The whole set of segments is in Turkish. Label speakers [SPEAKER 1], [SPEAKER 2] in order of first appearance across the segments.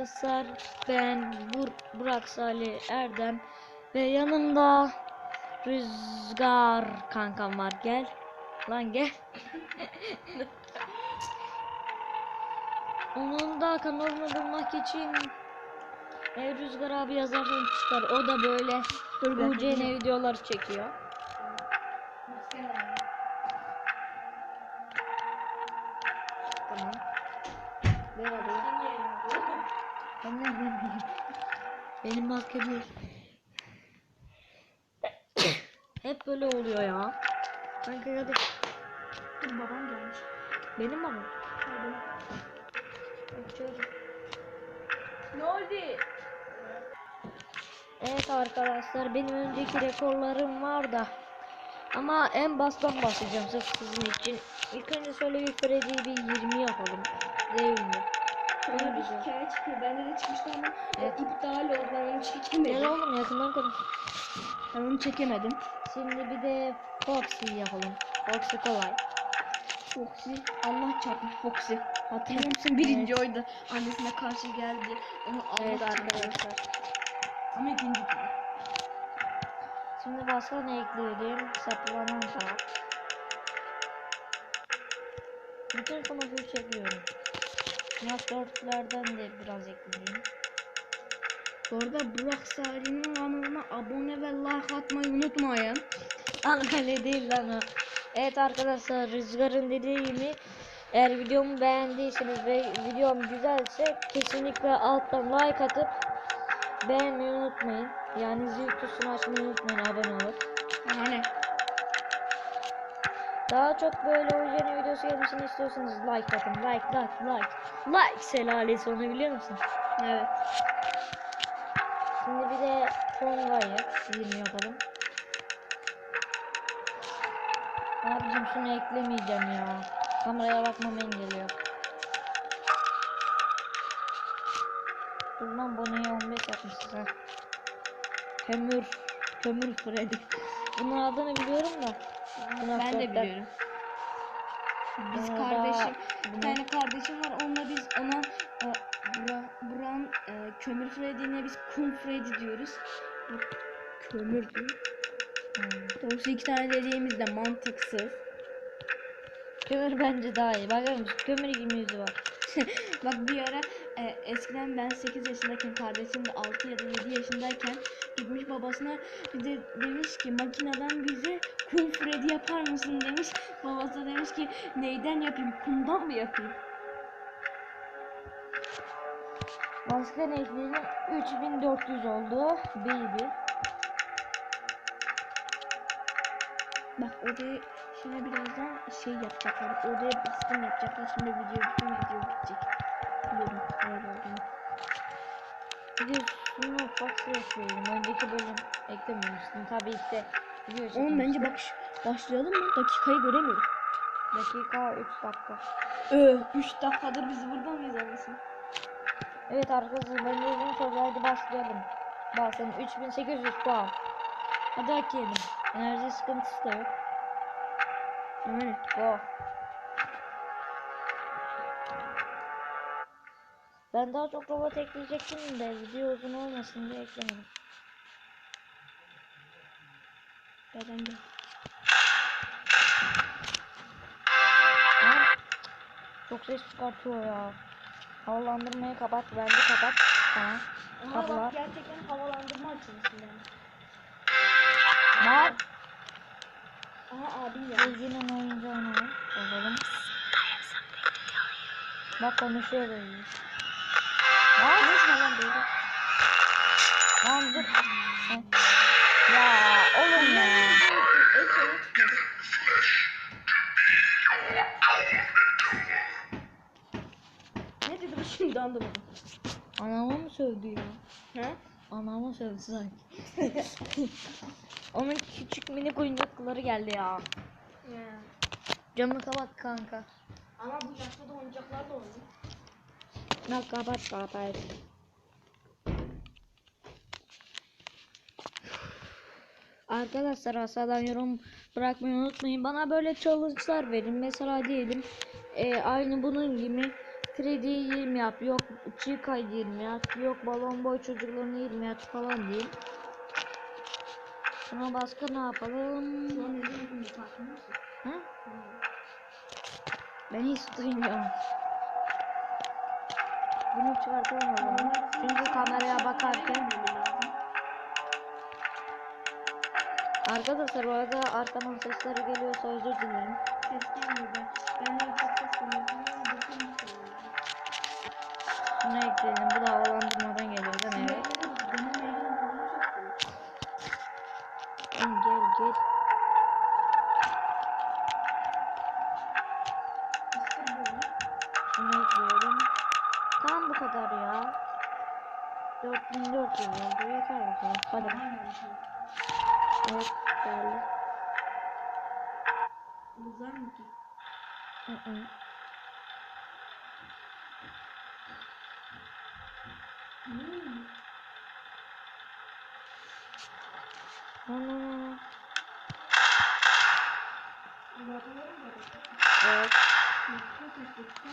[SPEAKER 1] arkadaşlar ben Bur Burak Salih Erdem ve yanımda Rüzgar kankam var. Gel. Lan gel. Onun da kanalını bulmak için e, Rüzgar abi yazarsan çıkar. O da böyle UCN videoları çekiyor. Tamam. Ver hadi Ben nereden bileyim? Benim maske bir. Hep böyle oluyor ya. Kanka hadi.
[SPEAKER 2] Dur babam gelmiş.
[SPEAKER 1] Benim babam. Açıyorum.
[SPEAKER 2] Ne oldu?
[SPEAKER 1] Evet arkadaşlar benim önceki rekorlarım var da. Ama en bastan başlayacağım sırf sizin için. İlk önce şöyle bir Freddy'yi bir 20 yapalım. Değil mi?
[SPEAKER 2] Sonra bir
[SPEAKER 1] güzel.
[SPEAKER 2] hikaye çıkıyor. Bende de çıkmıştı ama
[SPEAKER 1] Evet.
[SPEAKER 2] iptal oldu. Ben onu
[SPEAKER 1] Gel
[SPEAKER 2] çekemedim.
[SPEAKER 1] oğlum yakından konuş.
[SPEAKER 2] Ben onu çekemedim.
[SPEAKER 1] Şimdi bir de Foxy yapalım. Foxy kolay.
[SPEAKER 2] Foxy. Allah çarpmış Foxy. Hatırlıyor musun? Birinci oydu. Annesine karşı geldi. Onu Allah
[SPEAKER 1] Evet arkadaşlar.
[SPEAKER 2] Ama ikinci gün.
[SPEAKER 1] Şimdi başka ne ekleyelim? Saplanan saat. Bütün sınıfı çekiyorum. Not 4'lerden de biraz ekleyeyim.
[SPEAKER 2] Bu arada Burak Salih'in kanalına abone ve like atmayı unutmayın.
[SPEAKER 1] Antalya değil lan o. Evet arkadaşlar Rüzgar'ın dediği gibi eğer videomu beğendiyseniz ve videom güzelse kesinlikle alttan like atıp beğenmeyi unutmayın. Yani zil tuşunu açmayı unutmayın abone olup.
[SPEAKER 2] Yani.
[SPEAKER 1] Daha çok böyle orijinal videosu gelmesini istiyorsanız like atın. Like, like, like. Like selalesi onu biliyor musun?
[SPEAKER 2] Evet.
[SPEAKER 1] Şimdi bir de Tonga'yı 20 yapalım. Abicim şunu eklemeyeceğim ya. Kameraya bakmam engelliyor. Dur lan Bonnie'ye 15 yapmışız ha. Kömür. Kömür Freddy. Bunun adını biliyorum da. Buna
[SPEAKER 2] Ben de biliyorum. Biz kardeşim, bir tane kardeşim var. Onunla biz ona e, Bura, Buran e, kömür Freddy'ne biz kum Freddy diyoruz. Kömür diyor.
[SPEAKER 1] Hmm.
[SPEAKER 2] Doğrusu iki tane dediğimiz de mantıksız.
[SPEAKER 1] Kömür bence daha iyi. Bakar mısın? Kömür gibi yüzü var.
[SPEAKER 2] Bak bir ara e, eskiden ben 8 yaşındayken kardeşim de 6 ya da 7 yaşındayken gitmiş babasına bir de demiş ki makineden bize kum Freddy yapar mısın demiş. Babası demiş ki neyden yapayım kumdan mı yapayım?
[SPEAKER 1] Başka ne ekleyelim? 3400 oldu. Baby.
[SPEAKER 2] Bak odaya şimdi birazdan şey yapacaklar. Odaya baskın yapacaklar. Şimdi video bütün video bitecek. Biliyorum öyle olduğunu.
[SPEAKER 1] Bir de şunu Fox ekleyelim. Önceki bölüm eklememiştim. Tabii işte video
[SPEAKER 2] Oğlum bence bak şu- başlayalım mı? Dakikayı göremiyorum.
[SPEAKER 1] Dakika 3 dakika.
[SPEAKER 2] Öh 3 dakikadır biz burada mıyız anasını?
[SPEAKER 1] Evet arkadaşlar ben uzun sonra hadi başlayalım. Bakalım 3800 puan. Hadi hak yiyelim. Enerji sıkıntısı da yok.
[SPEAKER 2] Yani.
[SPEAKER 1] Go. Ben daha çok robot ekleyecektim de video uzun olmasın diye eklemedim.
[SPEAKER 2] Neden gel?
[SPEAKER 1] Çok ses çıkartıyor ya. Havalandırmayı kapat, bence kapat. Tamam.
[SPEAKER 2] Aha bak gerçekten havalandırma açılmış yani.
[SPEAKER 1] Var.
[SPEAKER 2] Aha abim ya.
[SPEAKER 1] Bilginin oyuncağını al. Alalım. Bak konuşuyor böyle. Lan
[SPEAKER 2] Konuşma lan böyle.
[SPEAKER 1] Lan dur. Heh. Ya oğlum ya.
[SPEAKER 2] El sana tutmadı. Ne dedi bu şimdi anlamadım.
[SPEAKER 1] Anamı mı sövdü ya?
[SPEAKER 2] Ha?
[SPEAKER 1] Anamı sövdü sanki. Onun küçük minik oyuncakları geldi ya.
[SPEAKER 2] Ya.
[SPEAKER 1] Camı kapat kanka.
[SPEAKER 2] Ama bu yaşta da oyuncaklar da oynuyor.
[SPEAKER 1] Lan kapat kapat. Arkadaşlar aşağıdan yorum bırakmayı unutmayın. Bana böyle challenge'lar verin. Mesela diyelim e, aynı bunun gibi Freddy'yi 20 yap. Yok Chica'yı 20 yap. Yok balon boy çocuklarını 20 yap falan diyeyim. Sonra başka ne yapalım? Ben hiç duymuyorum. Bunu çıkartalım o zaman. Çünkü kameraya bakarken Arkadaşlar bu arada arkadan sesleri geliyorsa özür dilerim.
[SPEAKER 2] Ses gelmiyor ben. Ben de ses geliyor. Bir şey.
[SPEAKER 1] Şunu ekleyelim. Bu da havalandırmadan kadar ya. 4400 oldu. Yeter kadar. Hadi. Evet geldi.
[SPEAKER 2] Uzar mı ki?
[SPEAKER 1] Hı hı.
[SPEAKER 2] Hmm.
[SPEAKER 1] Ana.
[SPEAKER 2] Uzatmaları mı var?
[SPEAKER 1] Evet.
[SPEAKER 2] Çok teşekkür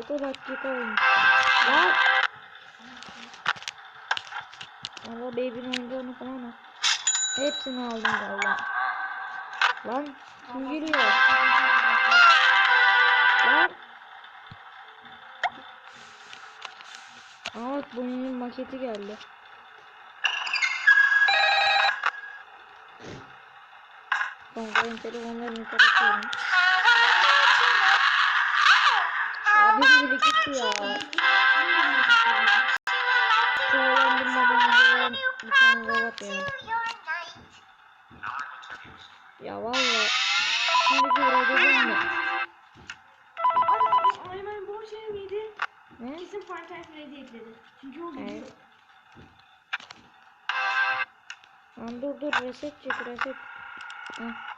[SPEAKER 1] 6 dakika olmuş. Lan. Allah baby'nin oyuncağını falan al. Hepsini aldım valla. Lan kim geliyor? Lan. Aa bak bunun maketi geldi. Kanka benim telefonlarını kapatıyorum. Abi biri gitti ya. Çoğalandırmadan gidelim. Bir tane robot ya. Ya valla. Şimdiki robotun mu?
[SPEAKER 2] Ay, Aynen bu şey miydi?
[SPEAKER 1] Ne?
[SPEAKER 2] Kesin Nights Freddy ekledi. Çünkü o gidiyor.
[SPEAKER 1] Evet. Lan dur dur reset çek reset. Heh.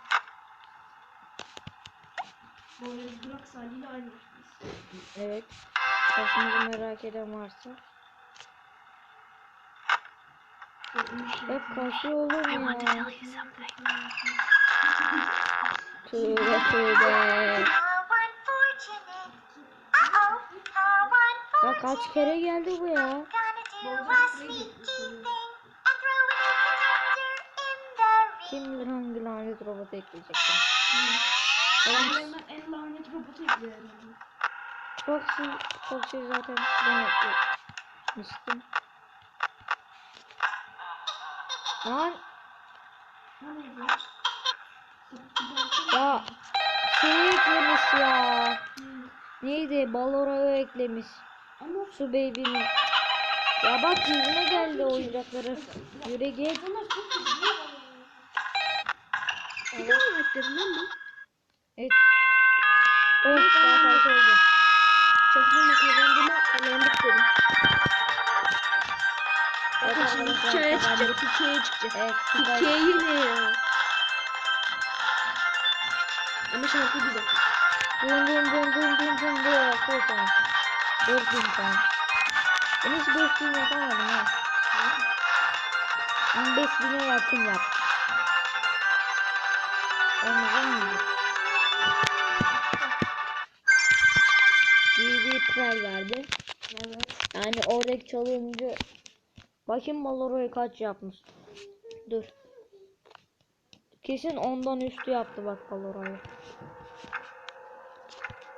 [SPEAKER 2] Bu arada biz Burak Salih ile aynı yaştayız.
[SPEAKER 1] Evet. Sesimizi merak eden varsa. Hep kasıyor olur mu ya? Tövbe tövbe. Ya kaç kere geldi bu ya? Kim bilir hangi lanet robot ekleyecektim.
[SPEAKER 2] Ben en lanet robotu ekliyorum.
[SPEAKER 1] Foxy, Foxy zaten ben eklemiştim. Lan ya şey eklemiş ya. Neydi? Balora'yı eklemiş. Su baby'nin. Ya bak yüzüne geldi oyuncakları. Yürü git.
[SPEAKER 2] çok.
[SPEAKER 1] Evet.
[SPEAKER 2] Ne lan bu?
[SPEAKER 1] Evet. Evet daha fark oldu.
[SPEAKER 2] Çakma kazandığıma kalandık dedim.
[SPEAKER 1] Evet
[SPEAKER 2] Bakın şimdi hikayeye çıkacak. Hikayeye çıkacak.
[SPEAKER 1] Evet.
[SPEAKER 2] Hikaye ne ya? Ama şarkı güzel.
[SPEAKER 1] Dum dum dum dum dum dum tamam. Dört bin tamam. Ben hiç bin yapamadım ha. Ben beş bine yakın yap. Anladın mı? Prel verdi.
[SPEAKER 2] Evet.
[SPEAKER 1] Yani oradaki çalınca bakayım Maloro'yu kaç yapmış. Dur. Kesin ondan üstü yaptı bak Maloro'yu.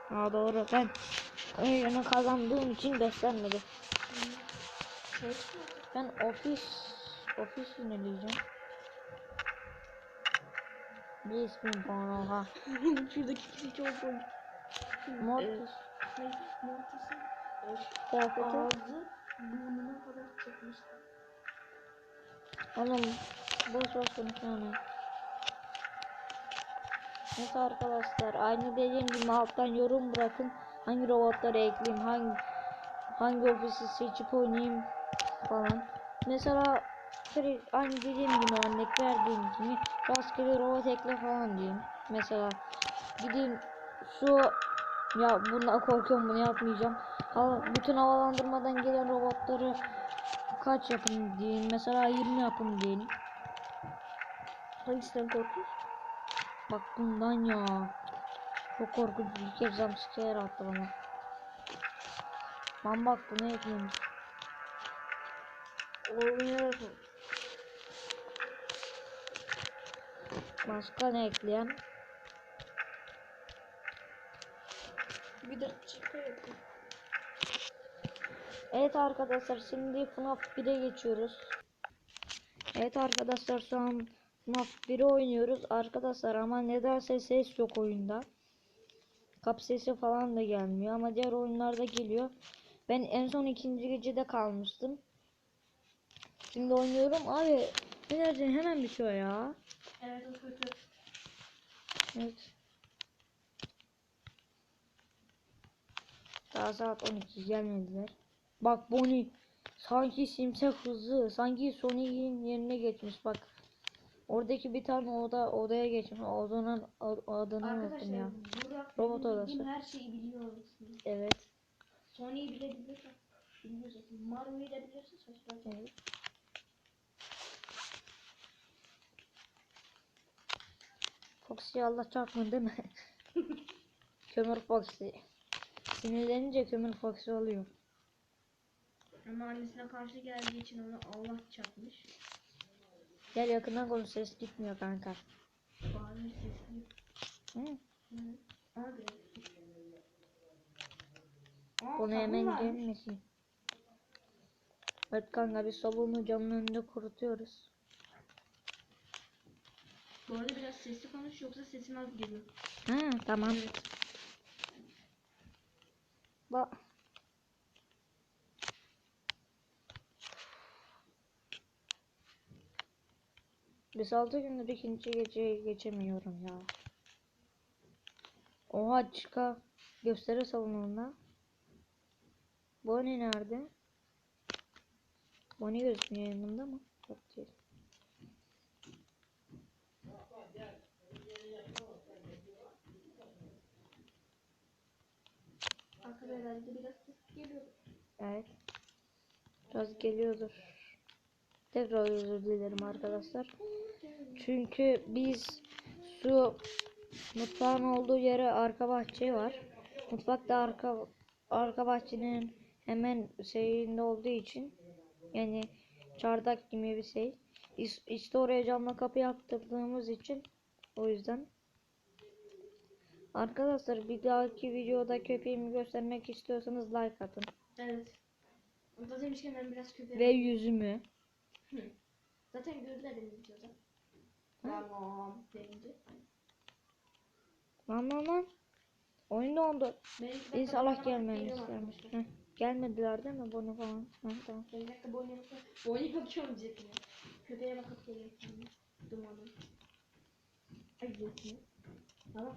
[SPEAKER 1] Ha doğru ben oyunu kazandığım için göstermedi. Ben ofis ofis yöneleceğim. Bir ismim puan oha.
[SPEAKER 2] Şuradaki kişi çok komik.
[SPEAKER 1] Mortis
[SPEAKER 2] Şey, Mortis'in
[SPEAKER 1] kıyafeti.
[SPEAKER 2] ağzı burnuna kadar çıkmıştı.
[SPEAKER 1] Oğlum boş boş konuşma Neyse arkadaşlar aynı dediğim gibi alttan yorum bırakın. Hangi robotları ekleyeyim, hangi hangi ofisi seçip oynayayım falan. Mesela aynı dediğim gibi örnek verdiğim gibi rastgele robot ekle falan diyeyim. Mesela gideyim şu ya bundan korkuyorum bunu yapmayacağım. Hava, bütün havalandırmadan gelen robotları kaç yapın diyeyim. Mesela 20 yapın diyelim.
[SPEAKER 2] Hangisinden korkuyorsun?
[SPEAKER 1] Bak bundan ya. Çok korkunç bir kere jumpscare attı bana. Lan bak bunu eklemiş. Oluyor. Başka ne ekleyen?
[SPEAKER 2] Bir çıkıyor.
[SPEAKER 1] Evet arkadaşlar şimdi FNAF 1'e geçiyoruz. Evet arkadaşlar şu an FNAF 1'i oynuyoruz. Arkadaşlar ama nedense ses yok oyunda. Kap sesi falan da gelmiyor ama diğer oyunlarda geliyor. Ben en son ikinci gecede kalmıştım. Şimdi oynuyorum. Abi enerji hemen bitiyor ya.
[SPEAKER 2] Evet o kötü.
[SPEAKER 1] Evet. Daha saat 12 gelmediler. Bak Bonnie sanki simsek hızlı. Sanki Sonic'in yerine geçmiş bak. Oradaki bir tane oda odaya geçmiş. Odanın adını unuttum ya.
[SPEAKER 2] Burak
[SPEAKER 1] Robot odası.
[SPEAKER 2] her şeyi biliyor aslında.
[SPEAKER 1] Evet.
[SPEAKER 2] Sony'yi bilebilirsin. Biliyorsun. Marvel'ı da bilirsin saçma.
[SPEAKER 1] evet. Foxy Allah çarpma değil mi? kömür Foxy. Sinirlenince kömür Foxy oluyor.
[SPEAKER 2] Ama annesine karşı geldiği için onu Allah çarpmış.
[SPEAKER 1] Gel yakından konuş ses gitmiyor kanka.
[SPEAKER 2] Bağırır sesli.
[SPEAKER 1] Hı?
[SPEAKER 2] Hı. Aa,
[SPEAKER 1] Bunu
[SPEAKER 2] sabun
[SPEAKER 1] hemen gelmesin. Evet kanka biz sabunu camın önünde kurutuyoruz.
[SPEAKER 2] Bu arada biraz sesli konuş yoksa sesin az geliyor.
[SPEAKER 1] Ha tamam. Ba Biz altı gündür ikinci geceye geçemiyorum ya. Oha çıka gösteri salonunda. Bonnie nerede? Bonnie gözükmüyor yanımda mı? Yok değil.
[SPEAKER 2] Arkada herhalde biraz ses geliyor.
[SPEAKER 1] Evet. Biraz geliyordur. Tekrar özür dilerim arkadaşlar. Çünkü biz şu mutfağın olduğu yere arka bahçe var. Mutfak da arka arka bahçenin hemen şeyinde olduğu için yani çardak gibi bir şey. İş- İşte oraya camla kapı yaptırdığımız için o yüzden Arkadaşlar bir dahaki videoda köpeğimi göstermek istiyorsanız like atın.
[SPEAKER 2] Evet. Orada demişken ben biraz köpeğe...
[SPEAKER 1] Ve yüzümü.
[SPEAKER 2] Zaten gördüler benim videoda. Tamam. Deyince.
[SPEAKER 1] Lan lan lan. Oyun dondu.
[SPEAKER 2] Ben iki dakika
[SPEAKER 1] İnşallah
[SPEAKER 2] arkadaşlar.
[SPEAKER 1] Heh, Gelmediler değil mi bunu falan? Heh, tamam.
[SPEAKER 2] Bir dakika bakıp... Boynuma bakıyorum ya. Köpeğe bakıp geliyorum. Dumanı. Ay diyecektim. Tamam.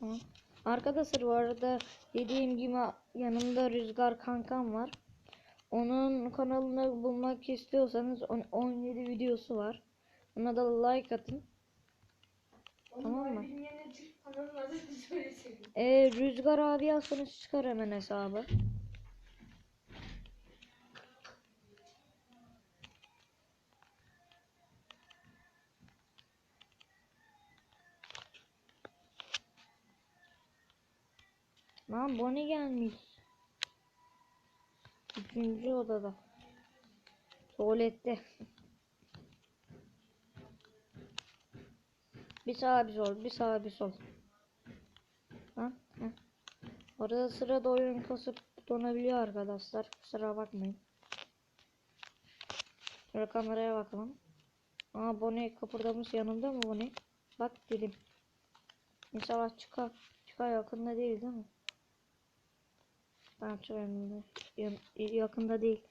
[SPEAKER 1] Tamam. Arkadaşlar bu arada dediğim gibi yanımda Rüzgar kankam var. Onun kanalını bulmak istiyorsanız on- 17 videosu var. Ona da like atın. Tamam mı? Ee, Rüzgar abi yazsanız çıkar hemen hesabı. Lan Bonnie gelmiş. Üçüncü odada. Tuvalette. bir sağa bir sol, bir sağa bir sol. Lan. heh. Arada sırada oyun kasıp donabiliyor arkadaşlar. Kusura bakmayın. Şöyle kameraya bakalım. Aa Bonnie kapırdamış yanımda mı Bonnie? Bak dedim. İnşallah çıkar. Çıkar yakında değil değil mi? Yanımda. Yan- yakında değil.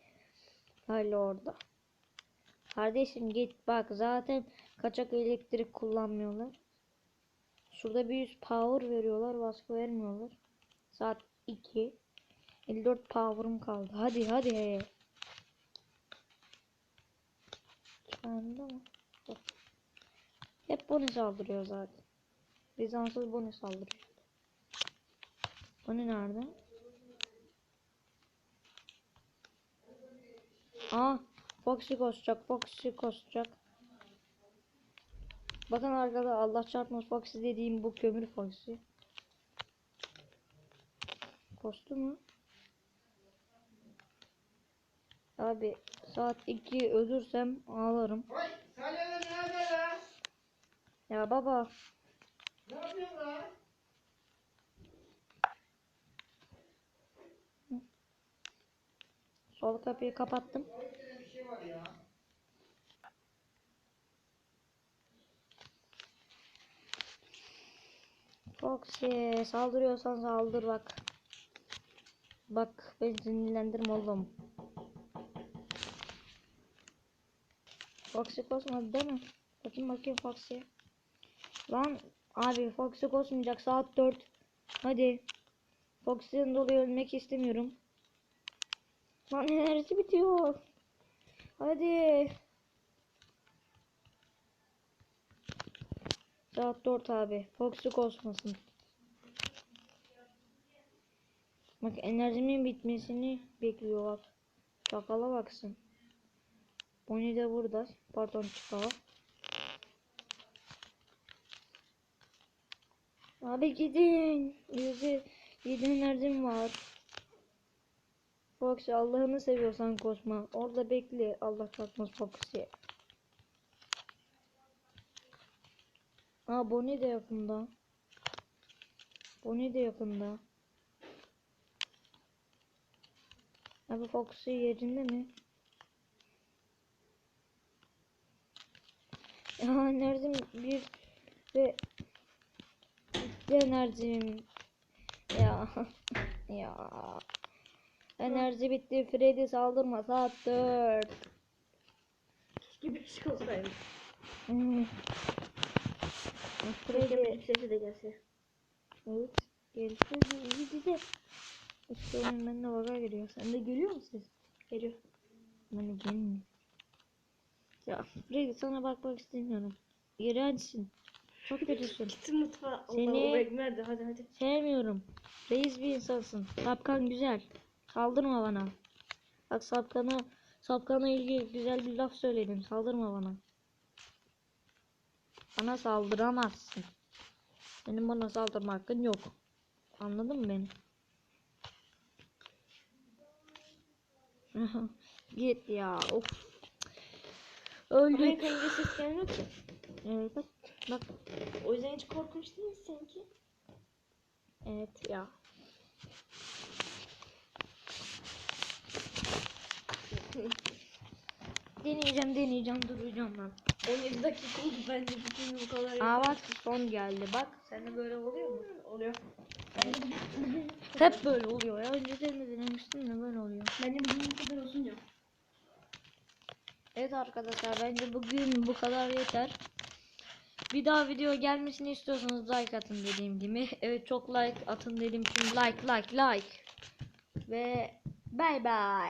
[SPEAKER 1] Hala orada. Kardeşim git bak zaten kaçak elektrik kullanmıyorlar. Şurada bir 100 power veriyorlar, baskı vermiyorlar. Saat 2. 54 power'ım kaldı. Hadi hadi. Çıkardı mı? Dur. Hep Bonnie saldırıyor zaten. Bizansız Bonnie saldırıyor. Bonnie nerede? Aa, Foxy koşacak, Foxy koşacak. Bakın arkada Allah çarpmaz Foxy dediğim bu kömür Foxy. Koştu mu? Abi saat 2 ölürsem ağlarım.
[SPEAKER 3] Oy, nerede?
[SPEAKER 1] Ya baba
[SPEAKER 3] Ne yapıyorsun lan?
[SPEAKER 1] Sol kapıyı kapattım.
[SPEAKER 3] Bir şey.
[SPEAKER 1] Foxy saldırıyorsan saldır bak. Bak beni sinirlendirme oğlum. Foxy kosmadı değil mi? Bakayım bakayım Foxy. Lan abi Foxy kosmayacak saat 4. Hadi. Foxy'den dolayı ölmek istemiyorum. Lan enerji bitiyor. Hadi. Saat 4 abi. Foxy kosmasın. Bak enerjimin bitmesini bekliyor bak. Çakala baksın. Bonnie de burada. Pardon çakala. Abi gidin. Yüzü yedi enerjim var. Foxy Allah'ını seviyorsan kosma. Orada bekle. Allah çarpmaz Foxy. Aa Bonnie de yakında. Bonnie de yakında. Abi Foxy yerinde mi? Ya enerjim bir ve bitti enerjim. Ya ya. Enerji bitti. Freddy saldırma saat 4.
[SPEAKER 2] Gibi bir şey olsaydı.
[SPEAKER 1] Hmm.
[SPEAKER 2] Keşke
[SPEAKER 1] Freddy
[SPEAKER 2] sesi de gelse.
[SPEAKER 1] Evet. Gelişti. İyi de. İşte oyun bende baga giriyor. Sen de geliyor mu ses?
[SPEAKER 2] Geliyor.
[SPEAKER 1] Bana gelmiyor. Ya Freddy sana bakmak istemiyorum. İğrençsin. Çok kötüsün.
[SPEAKER 2] Gitsin mutfağa.
[SPEAKER 1] Seni-
[SPEAKER 2] Allah? Hadi hadi.
[SPEAKER 1] Sevmiyorum. Reis bir insansın. Sapkan güzel. Saldırma bana. Bak sapkana sapkana ilgili güzel bir laf söyledim. Saldırma bana. Bana saldıramazsın. Senin bana saldırma hakkın yok. Anladın mı beni? Git ya. Of. Öldük.
[SPEAKER 2] kayınca ses gelmiyor ki.
[SPEAKER 1] Evet bak. Bak.
[SPEAKER 2] O yüzden hiç korkunç değil sanki.
[SPEAKER 1] Evet ya. Deneyeceğim deneyeceğim duracağım ben.
[SPEAKER 2] 17 dakika oldu bence bütün bu kadar.
[SPEAKER 1] Aa bak son geldi bak. Sende böyle oluyor mu?
[SPEAKER 2] Oluyor.
[SPEAKER 1] Hep böyle oluyor ya. Önceden de denemiştim de böyle oluyor.
[SPEAKER 2] Bence bugün bu kadar olsun diyor.
[SPEAKER 1] Evet arkadaşlar bence bugün bu kadar yeter. Bir daha video gelmesini istiyorsanız like atın dediğim gibi. Evet çok like atın dedim çünkü like like like. Ve bye bye.